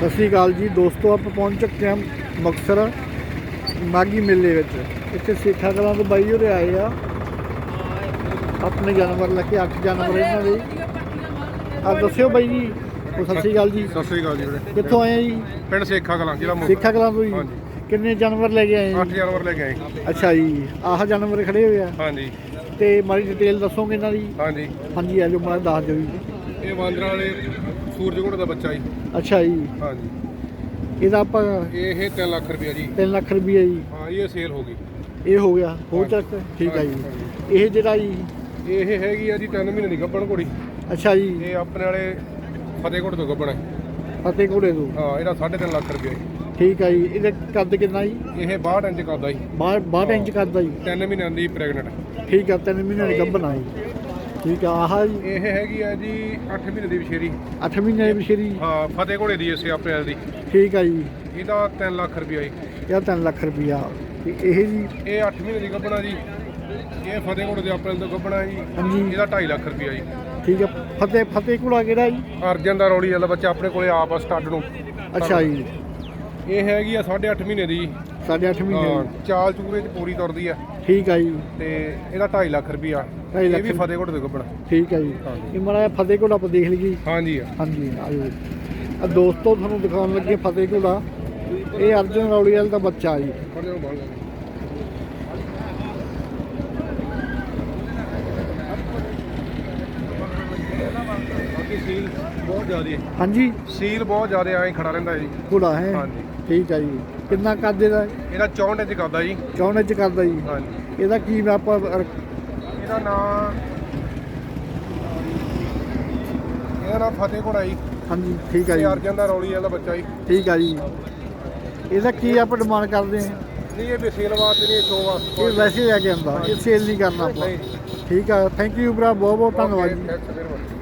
ਸਤਿ ਸ਼੍ਰੀ ਅਕਾਲ ਜੀ। ਦੋਸਤੋ ਆਪਾਂ ਪਹੁੰਚ ਚੁੱਕੇ ਹਾਂ ਮੁਕਤਸਰ ਮਾਗੀ ਮੇਲੇ ਵਿੱਚ। ਇੱਥੇ ਸੇਖਾ ਕਲਾਂ ਤੋਂ ਬਾਈ ਹੋਰੇ ਆਏ ਆ। ਆਪਣੇ ਜਾਨਵਰ ਲੈ ਕੇ ਅੱਠ ਜਾਨਵਰ ਇਹਨਾਂ ਦੇ। ਆ ਦੱਸਿਓ ਬਾਈ ਜੀ। ਉਹ ਸਤਿ ਸ਼੍ਰੀ ਅਕਾਲ ਜੀ। ਸਤਿ ਸ੍ਰੀ ਅਕਾਲ ਜੀ ਵੀਰੇ। ਕਿੱਥੋਂ ਆਏ ਆ ਜੀ? ਪਿੰਡ ਸੇਖਾ ਕਲਾਂ ਜ਼ਿਲ੍ਹਾ ਮੋਗਾ ਸੇਖਾ ਕਲਾਂ ਤੋਂ ਜੀ। ਹਾਂਜੀ। ਕਿੰਨੇ ਜਾਨਵਰ ਲੈ ਕੇ ਆਏ ਅੱਠ ਜੀ? ਜਾਨਵਰ ਲੈ ਕੇ ਆਏ। ਅੱਛਾ ਜੀ। ਆਹ ਜਾਨਵਰ ਖੜੇ ਹੋਏ ਆ। ਹਾਂਜੀ। ਤੇ ਮਾਰੀ ਡਿਟੇਲ ਦੱਸੋਗੇ ਇਹਨਾਂ ਦੀ? ਹਾਂਜੀ। ਹਾਂਜੀ ਆ ਜੋ ਮੈਂ ਦੱਸ ਦਿਓ ਜੀ। ਇਹ ਵਾਂਦਰਾਂ ਵਾਲੇ ਸੂਰਜ ਘੋੜੇ ਦਾ ਬੱਚਾ ਜੀ। ਅੱਛਾ ਜੀ। ਹਾਂਜੀ। ਇਹਦਾ ਆਪਾਂ ਇਹ 3 ਲੱਖ ਰੁਪਇਆ ਜੀ। 3 ਲੱਖ ਰੁਪਈਆ ਜੀ। ਹਾਂ ਇਹ ਸੇਲ ਹੋ ਗਈ। ਇਹ ਹੋ ਗਿਆ। ਹੋ। ਚੱਕ। ਠੀਕ ਆ ਜੀ। ਇਹ ਜਿਹੜਾ ਜੀ। ਇਹ ਹੈਗੀ ਆ ਜੀ 3 ਮਹੀਨੇ ਦੀ ਗੱਭਣ ਘੋੜੀ। ਅੱਛਾ ਜੀ। ਇਹ ਆਪਣੇ ਵਾਲੇ ਫਤਿਹਗੜ੍ਹ ਤੋਂ ਗੱਭਣ ਹੈ। ਫਤਿਹ ਘੋੜੇ ਤੋਂ। ਹਾਂ ਇਹਦਾ 3.5 ਲੱਖ ਰੁਪਇਆ ਜੀ। ਠੀਕ ਆ ਜੀ। ਇਹਦਾ ਕੱਦ ਕਿੰਨਾ ਜੀ? ਇਹ 62 ਇੰਚ ਕਰਦਾ ਜੀ। 62 ਇੰਚ ਕਰਦਾ ਜੀ। 3 ਮਹੀਨਿਆਂ ਦੀ ਪ੍ਰੈਗਨੈਂਟ ਠੀਕ ਆ ਤਿੰਨ ਮਹੀਨੇ ਦੀ ਗੱਭਣਾ ਜੀ। ਠੀਕ ਆ ਆਹ ਜੀ। ਇਹ ਹੈਗੀ ਆ ਜੀ 8 ਮਹੀਨੇ ਦੀ ਵਿਸ਼ੇਰੀ 8 ਮਹੀਨੇ ਦੀ ਬਸ਼ੇਰੀ ਹਾਂ ਫਤਿਹਗੜ੍ਹ ਦੀ ਇਸੇ ਅਪ੍ਰੈਲ ਦੀ ਠੀਕ ਆ ਜੀ। ਇਹਦਾ 3 ਲੱਖ ਰੁਪਇਆ ਜੀ। ਇਹ 3 ਲੱਖ ਰੁਪਈਆ। ਤੇ ਇਹ ਜੀ ਇਹ 8 ਮਹੀਨੇ ਦੀ ਗੱਭਣਾ ਜੀ। ਇਹ ਫਤਿਹਗੜ੍ਹ ਦੇ ਅਪ੍ਰੈਲ ਤੋਂ ਗੱਭਣਾ ਜੀ। ਹਾਂਜੀ। ਇਹਦਾ 2.5 ਲੱਖ ਰੁਪਇਆ ਜੀ। ਠੀਕ ਆ। ਫਤਿਹ ਫਤਿਹ ਘੋੜਾ ਕਿਹੜਾ ਜੀ? ਅਰਜਨ ਦਾ ਰੌਲੀ ਵਾਲਾ ਬੱਚਾ ਆਪਣੇ ਕੋਲੇ ਆਪ ਆ ਸਟੱਡ ਨੂੰ। ਅੱਛਾ ਜੀ। ਇਹ ਹੈਗੀ ਆ 8.5 ਮਹੀਨੇ ਦੀ। ਸਾਢੇ ਅੱਠ ਮਹੀਨੇ ਹਾਂ, ਦੀ। ਚਾਲ ਚੂਰੇ ਚ ਪੂਰੀ ਤੁਰਦੀ ਆ। ਠੀਕ ਆ ਜੀ। ਤੇ ਇਹਦਾ 2.5 ਲੱਖ ਰੁਪਇਆ ਢਾਈ ਇਹ ਲੱਖ ਵੀ ਫਤਿਹਗੜ੍ਹ ਦੇ ਗੱਭਣਾ ਠੀਕ ਆ ਜੀ। ਹਾਂਜੀ। ਇਹ ਮਾੜਾ ਜਿਹਾ ਫਤਿਹ ਘੋੜਾ ਆਪਾਂ ਦੇਖ ਲਈਏ। ਹਾਂਜੀ। ਆ ਹਾਂਜੀ ਆਜੋ ਆ ਦੋਸਤੋ ਤੁਹਾਨੂੰ ਦਿਖਾਉਣ ਲੱਗੇ ਫਤਿਹ ਘੋੜਾ ਇਹ ਅਰਜਨ ਰੌਲੀਵਾਲ ਦਾ ਬੱਚਾ ਜੀ। ਬਾਕੀ ਸੀਲ ਬਹੁਤ ਜ਼ਿਆਦਾ ਹੈ। ਹਾਂਜੀ। ਸੀਲ ਬਹੁਤ ਜ਼ਿਆਦਾ ਐਂ ਖੜਾ ਰਹਿੰਦਾ ਜੀ। ਘੋੜਾ ਹੈ। ਹਾਂਜੀ। ਠੀਕ ਆ ਜੀ। ਕਿੰਨਾ ਕਰਦੇ ਦਾ? ਇਹਦਾ 64 ਇੰਚ ਕਰਦਾ ਜੀ। ਚੌਣ ਚ ਕਰਦਾ ਜੀ। ਹਾਂਜੀ। ਇਹਦਾ ਕੀ ਆਪਾਂ ਇਹਦਾ ਨਾਮ ਇਹਦਾ ਨਾਮ ਫਤਿਹ ਘੋੜਾ ਜੀ। ਹਾਂਜੀ ਠੀਕ ਆ ਜੀ। ਅਰਜਨ ਦਾ ਰੌਲੀ ਵਾਲਾ ਬੱਚਾ ਜੀ। ਠੀਕ ਆ ਜੀ। ਇਹਦਾ ਕੀ ਆਪਾਂ ਡਿਮਾਂਡ ਕਰਦੇ ਆ? ਨਹੀਂ ਇਹ ਵੀ ਸੇਲ ਵਾਸਤੇ ਨਹੀਂ ਸ਼ੋਅ ਵਾਸਤੇ ਇਹ ਵੈਸੇ ਲੈ ਕੇ ਆਂਦਾ ਇਹ ਸੇਲ ਨਹੀਂ ਕਰਨਾ ਆਪਾਂ। ਠੀਕ ਆ। ਥੈਂਕ ਯੂ ਭਰਾ ਬਹੁਤ ਬਹੁਤ ਧੰਨਵਾਦ ਜੀ।